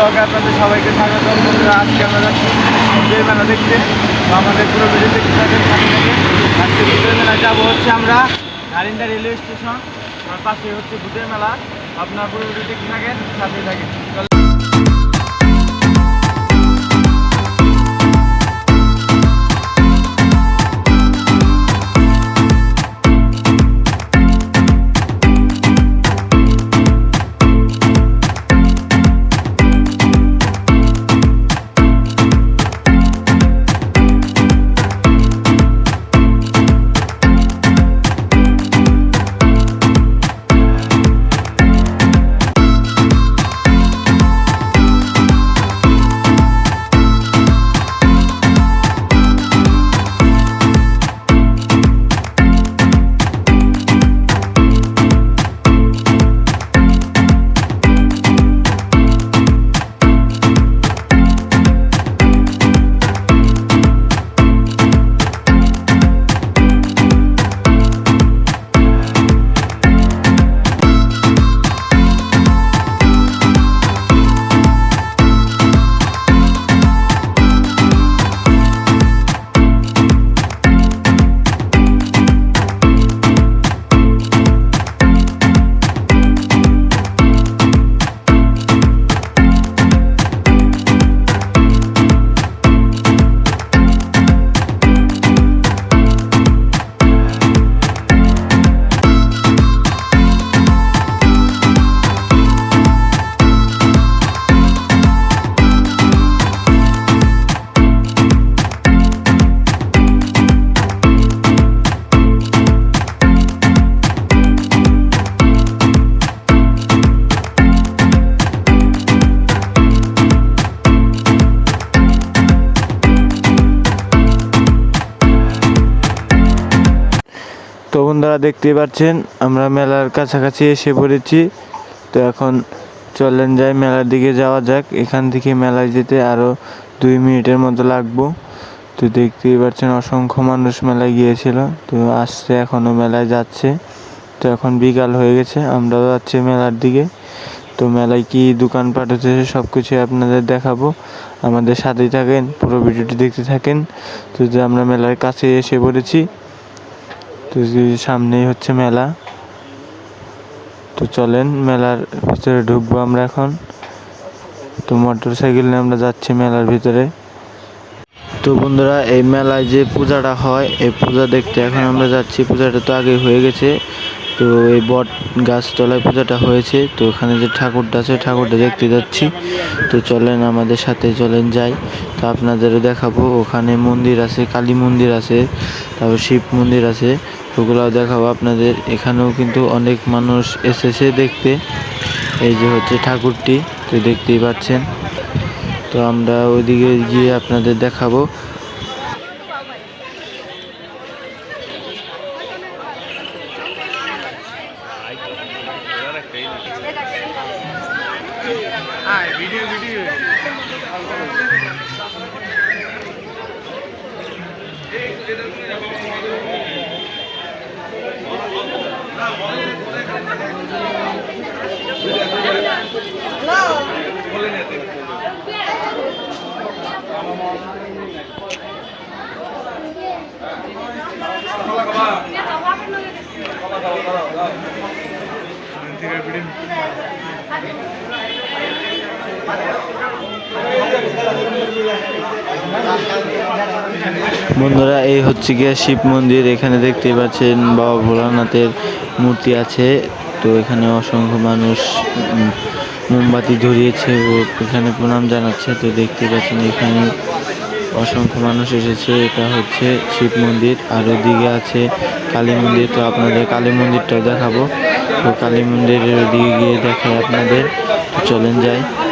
ব্লগে আপনাদের সবাইকে স্বাগত। বন্ধুরা, আজকে আমরা যাচ্ছি বিজয় মেলা দেখতে। আমাদের পুরো ভিডিও দেখতে থাকেন আজকে ভূতের মেলা যাব হচ্ছে আমরা নারিন্দা রেলওয়ে স্টেশন। তার পাশে হচ্ছে ভূতের মেলা। আপনার পুরো ভিডিও দেখতে থাকেন সাথে থাকেন। তো বন্ধুরা দেখতেই পাচ্ছেন, আমরা মেলার কাছাকাছি এসে পড়েছি। তো এখন চলেন যাই, মেলার দিকে যাওয়া যাক। এখান থেকে মেলায় যেতে আরও দুই মিনিটের মতো লাগবো। তো দেখতেই পাচ্ছেন, অসংখ্য মানুষ মেলায় গিয়েছিল। তো আসছে এখনও মেলায় যাচ্ছে। তো এখন বিকাল হয়ে গেছে, আমরাও যাচ্ছি মেলার দিকে। তো মেলায় কি দোকানপাট হচ্ছে সব কিছুই আপনাদের দেখাবো। আমাদের সাথেই থাকেন, পুরো ভিডিওটি দেখতে থাকেন। তো যে আমরা মেলার কাছে এসে পড়েছি তো সামনেই হচ্ছে মেলা। তো চলেন, মেলার ভিতরে ঢুকবো আমরা এখন। তো মোটর সাইকেল নিয়ে আমরা যাচ্ছি মেলার ভিতরে। তো বন্ধুরা, এই মেলায় যে পূজাটা হয়, এই পূজা দেখতে এখন আমরা যাচ্ছি। পূজাটা তো আগে হয়ে গেছে। তো এই বট গাছতলায় পূজাটা হয়েছে, তো এখানে যে ঠাকুরটা আছে, ঠাকুরটা দেখতে যাচ্ছি। তো চলেন আমাদের সাথে, চলেন যাই। তো আপনাদেরও দেখাবো, ওখানে মন্দির আছে, কালী মন্দির আছে, তারপর শিব মন্দির আছে, ওগুলাও দেখাবো আপনাদের। এখানেও কিন্তু অনেক মানুষ এসেছে দেখতে। এই যে হচ্ছে ঠাকুরটি, তো দেখতেই পাচ্ছেন। তো আমরা ওইদিকে গিয়ে আপনাদের দেখাবো। হ্যাঁ ভিডিও ভিডিও Thank you. বন্ধুরা, এই হচ্ছে গিয়ে শিব মন্দির। এখানে দেখতে পাচ্ছেন বাবা ভোলানাথের মূর্তি আছে। তো এখানে অসংখ্য মানুষ মোমবাতি ধরিয়েছে ও এখানে প্রণাম জানাচ্ছে। তো দেখতে পাচ্ছেন এখানে অসংখ্য মানুষ এসেছে। এটা হচ্ছে শিব মন্দির। আর ওদিকে আছে কালী মন্দির। তো আপনাদের কালী মন্দিরটাও দেখাবো। তো কালী মন্দিরের ওদিকে গিয়ে দেখাই আপনাদের। চলেন যাই।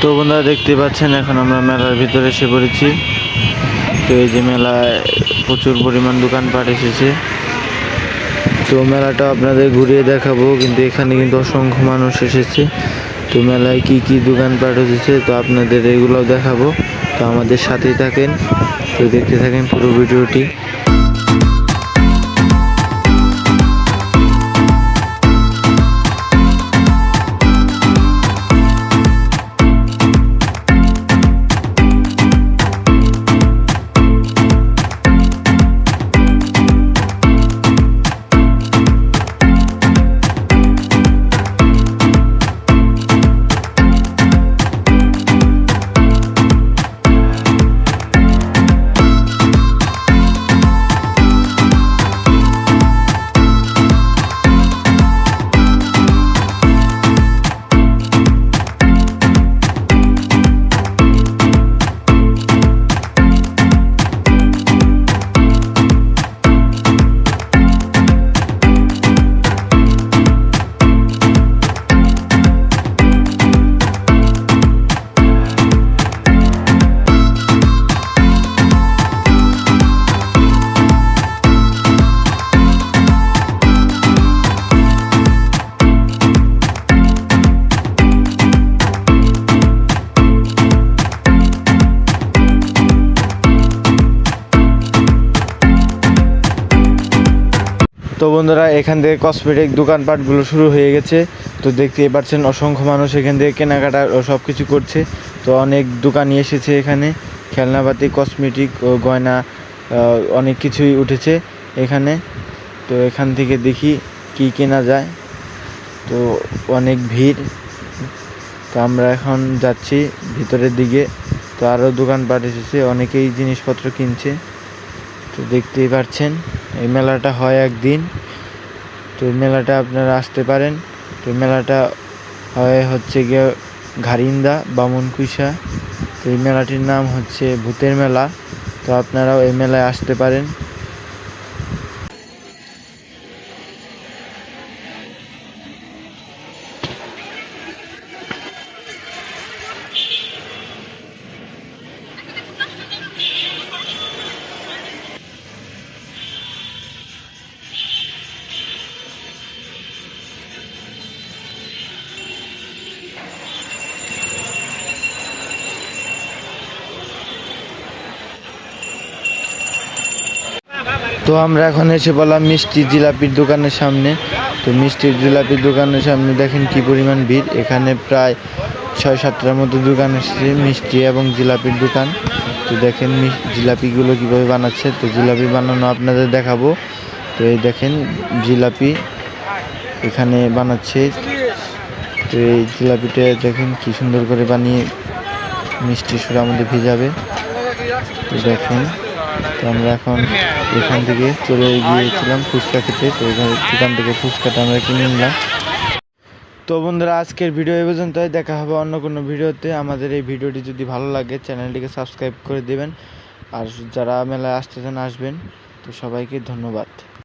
তো বন্ধুরা দেখতে পাচ্ছেন, এখন আমরা মেলার ভিতরে এসে পড়েছি। তো এই যে মেলায় প্রচুর পরিমাণ দোকানপাট এসেছে। তো মেলাটা আপনাদের ঘুরিয়ে দেখাবো, কিন্তু এখানে কিন্তু অসংখ্য মানুষ এসেছে। তো মেলায় কি কি দোকানপাট হচ্ছে তো আপনাদের এগুলো দেখাবো। তো আমাদের সাথেই থাকেন। তো দেখতে থাকেন পুরো ভিডিওটি। তো বন্ধুরা, এখান থেকে কসমেটিক দোকানপাটগুলো শুরু হয়ে গেছে। তো দেখতেই পাচ্ছেন, অসংখ্য মানুষ এখান থেকে কেনাকাটা সব কিছু করছে। তো অনেক দোকানি এসেছে এখানে। খেলনাপাতি কসমেটিক ও গয়না অনেক কিছুই উঠেছে এখানে। তো এখান থেকে দেখি কি কেনা যায়। তো অনেক ভিড়। তো আমরা এখন যাচ্ছি ভিতরের দিকে। তো আরও দোকানপাট এসেছে, অনেকেই জিনিসপত্র কিনছে। তো দেখতেই পাচ্ছেন। এই মেলাটা হয় একদিন। তো মেলাটা আপনারা আসতে পারেন। তো মেলাটা হয় হচ্ছে গিয়ে ঘারিন্দা বামনকুইসা তো এই মেলাটির নাম হচ্ছে ভূতের মেলা। তো আপনারাও এই মেলায় আসতে পারেন। তো আমরা এখন এসে বললাম মিষ্টি জিলাপির দোকানের সামনে। তো মিষ্টি জিলাপির দোকানের সামনে দেখেন কি পরিমাণ ভিড়। এখানে প্রায় ছয় সাতটার মতো দোকান এসেছে, মিষ্টি এবং জিলাপির দোকান। তো দেখেন জিলাপিগুলো কীভাবে বানাচ্ছে। তো জিলাপি বানানো আপনাদের দেখাবো। তো এই দেখেন জিলাপি এখানে বানাচ্ছে। তো এই জিলাপিটা দেখেন কি সুন্দর করে বানিয়ে মিষ্টি সুরার মধ্যে ভিজাবে। তো দেখেন তো আমরা এখন এখান থেকে চলে গিয়েছিলাম ফুচকা খেতে, তো এখান থেকে ফুচকাটা আমরা কিনে নিলাম। তো বন্ধুরা, আজকের ভিডিও এ পর্যন্তই। দেখা হবে অন্য কোনো ভিডিওতে। আমাদের এই ভিডিওটি যদি ভালো লাগে, চ্যানেলটিকে সাবস্ক্রাইব করে দেবেন। আর যারা মেলায় আসতে চান, আসবেন। তো সবাইকে ধন্যবাদ।